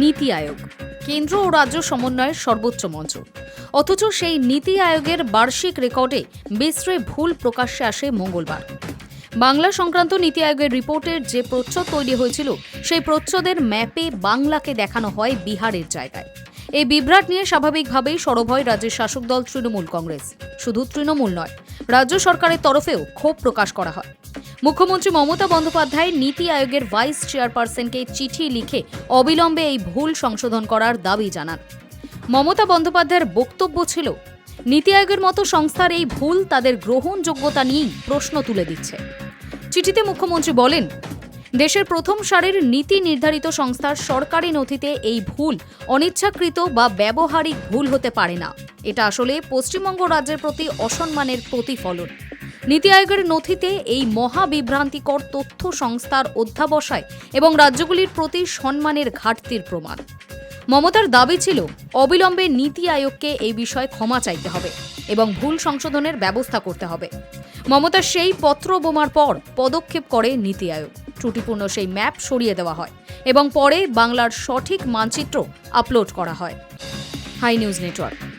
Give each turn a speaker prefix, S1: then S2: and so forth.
S1: নীতি আয়োগ। কেন্দ্র ও রাজ্য সমন্বয়ের সর্বোচ্চ মঞ্চ। অথচ সেই নীতি আয়োগের বার্ষিক রেকর্ডে বিশ্রে ভুল প্রকাশ্যে আসে মঙ্গলবার। বাংলা সংক্রান্ত নীতি আয়োগের রিপোর্টের যে প্রচ্ছদ তৈরি হয়েছিল, সেই প্রচ্ছদের ম্যাপে বাংলাকে দেখানো হয় বিহারের জায়গায়। এই বিভ্রাট নিয়ে স্বাভাবিকভাবেই সরব হয় রাজ্যের শাসক দল তৃণমূল কংগ্রেস। শুধু তৃণমূল নয়, রাজ্য সরকারের তরফেও ক্ষোভ প্রকাশ করা হয়। মুখ্যমন্ত্রী মমতা বন্দ্যোপাধ্যায় নীতি আয়োগের ভাইস চেয়ারপারসনকে চিঠি লিখে অবিলম্বে এই ভুল সংশোধন করার দাবি জানান। মমতা বন্দ্যোপাধ্যায়ের বক্তব্য ছিল, নীতি আয়োগের মতো সংস্থার এই ভুল তাদের গ্রহণযোগ্যতা নিয়েই প্রশ্ন তুলে দিচ্ছে। চিঠিতে মুখ্যমন্ত্রী বলেন, দেশের প্রথম সারের নীতি নির্ধারিত সংস্থার সরকারি নথিতে এই ভুল অনিচ্ছাকৃত বা ব্যবহারিক ভুল হতে পারে না। এটা আসলে পশ্চিমবঙ্গ রাজ্যের প্রতি অসম্মানের প্রতিফলন। নীতি আয়োগের নথিতে এই মহাবিভ্রান্তিকর তথ্য সংস্থার অধ্যাবসায় এবং রাজ্যগুলির প্রতি সম্মানের ঘাটতির প্রমাণ। মমতার দাবি ছিল, অবিলম্বে নীতি আয়োগকে এই বিষয়ে ক্ষমা চাইতে হবে এবং ভুল সংশোধনের ব্যবস্থা করতে হবে। মমতার সেই পত্র বোমার পর পদক্ষেপ করে নীতি আয়োগ। ত্রুটিপূর্ণ সেই ম্যাপ সরিয়ে দেওয়া হয় এবং পরে বাংলার সঠিক মানচিত্র আপলোড করা হয়। Hi news network.